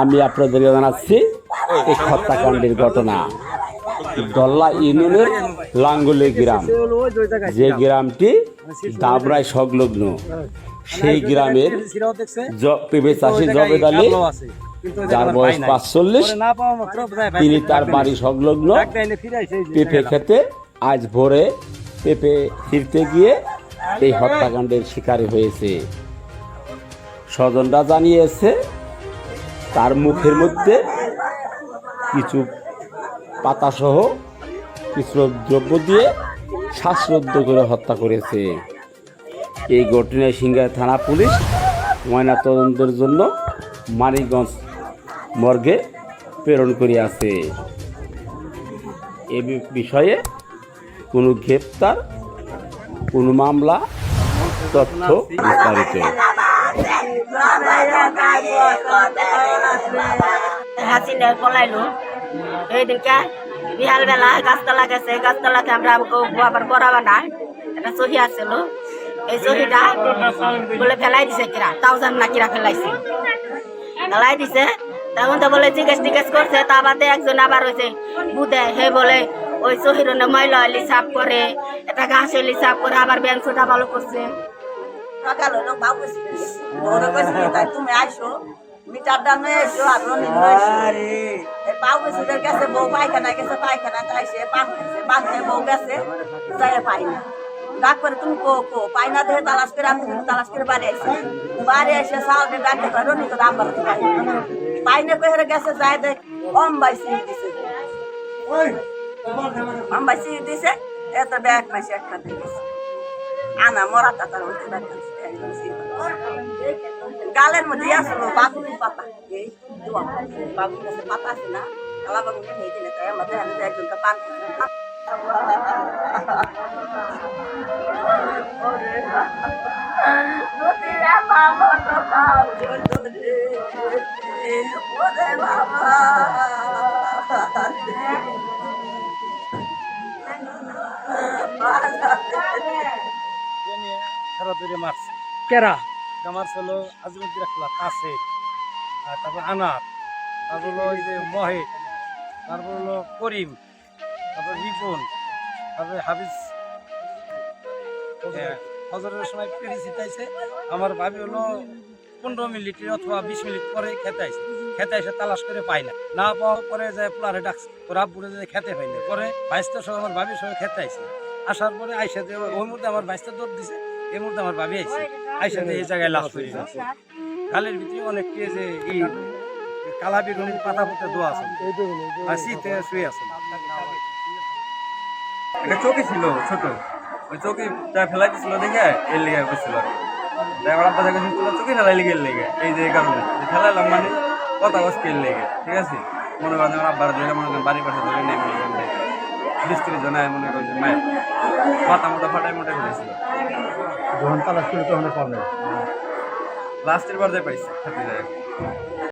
আমি আপনাদেরকে জানাচ্ছি এই হত্যাকাণ্ডের ঘটনা। দল্লা ইউনিয়নের লাঙ্গুলি গ্রাম। যে গ্রামটি দাবরায় সংলগ্ন, সেই গ্রামের পেঁপে চাষি জবেদ আলী, যার বয়স পাঁচচল্লিশ, তিনি তার বাড়ি সংলগ্ন পেঁপে খেতে আজ ভোরে পেঁপে ফিরতে গিয়ে এই হত্যাকাণ্ডের শিকারী হয়েছে। স্বজনরা জানিয়েছে তার মুখের মধ্যে কিছু পাতাসহ কিছু দ্রব্য দিয়ে শ্বাসরুদ্ধ করে হত্যা করেছে। এই ঘটনায় সিংহাই থানা পুলিশ ময়নাতদন্তের জন্য মানিকগঞ্জ মর্গে প্রেরণ করিয়াছে এ বিষয়ে কোনো গ্রেপ্তার, কোনো মামলা, তথ্য বিস্তারিত। হাসিনে পলাইলো এই দিনকে বিহাল বেলা গাছতলা গেছে গাছতলাকে আমরা আবার করাবা না একটা সহি আসছিল এই সহিটা বলে ফেলাই দিছে কিরা, তাও জান না কিরা ফেলাইছে। ফেলাই দিছে, তখন তো বলে জিজ্ঞেস টিজ্ঞেস করছে, তা বাদে একজন আবার হয়েছে বুধে হে বলে, ওই সহিরনে ময়লা হইলি সাফ করে এটা ঘাস সাফ করে, আবার বেঞ্চটা ভালো করছে। সকাল হলো বাবু ওরা কইছে তাই তুমি আইসো মিটারটা নিয়ে এসো আর রনি নিয়ে এসো। এই বাবু সুদের গেছে বউ পায়খানা গেছে পায়খানা তাই সে বাঁধছে বাঁধছে বউ গেছে যাই পাই না। ডাক করে তুমি কো কো? পাই না দেহে তালাশ করে আমি কিন্তু তালাশ করে বাড়ি আসি বাড়ি এসে সাউন্ডে ডাকতে পারো নি তো দাম বাড়তে পাই পাই না কহে গেছে যাই দেখ অম বাইসি দিছে। অম বাইসি দিছে এত ব্যাগ মাসে একখানে গেছে আনা মরা তাতার মধ্যে দেখাচ্ছে গালের মধ্যে আসলো বাগুন পাতা এই দোয়া বাগুন গাছে পাতা আছে না কালা বাগুন খেয়ে দিলে তাই আমাদের আমি একজনটা পান খেলাধুলে মারছে কেরা? মারছে হলো আজমুদ্দিন রাখলা কাছে আর তারপর আনার। তারপর হলো ওই যে মহেশ। তারপর হলো করিম। তারপর রিপন। তারপরে হাফিজ। হ্যাঁ, ফজরের সময় পেড়ি ছিটাইছে। আমার ভাবি হলো পনেরো মিনিট অথবা বিশ মিনিট পরে খেতে আইছে খেতে এসে তালাশ করে পাই না। না পাওয়ার পরে যায় পোলারে ডাকছে। ওরা বুড়ে যে খেতে পাই না। পরে বাইশটার সময় আমার ভাবির সঙ্গে খেতে আইছে আসার পরে আইসা যে ওই মুহূর্তে আমার বাইশটা দৌড় দিছে। এই মুহূর্তে আমার ভাবি আইছে। আইসা এই জায়গায় লাশ হয়ে যাচ্ছে গালের ভিতরে অনেক যে এই কালা বেগুনের পাতা পুঁতে দোয়া আছে। আর শীতে শুয়ে আছে। একটা চৌকি ছিল ছোট। ওই চৌকি তাই ফেলাই দিছিল দেখে এর লেগে বসছিল। আমার আব্বা দেখে চৌকি ফেলাই লেগে লেগে। এই যে কারণে। ফেলাইলাম মানে কথা এর লেগে। ঠিক আছে? মনে করেন আমার আব্বার ধরে, মনে করেন বাড়ির পাশে ধরে নেই মিস্ত্রি জনায় মনে করেন যে মায়ের মাথা মোটা ফাটাই মোটা ফেলেছিল। যখন তালাশ করে তখন পাবে লাস্টের পর্যায়ে পাইছে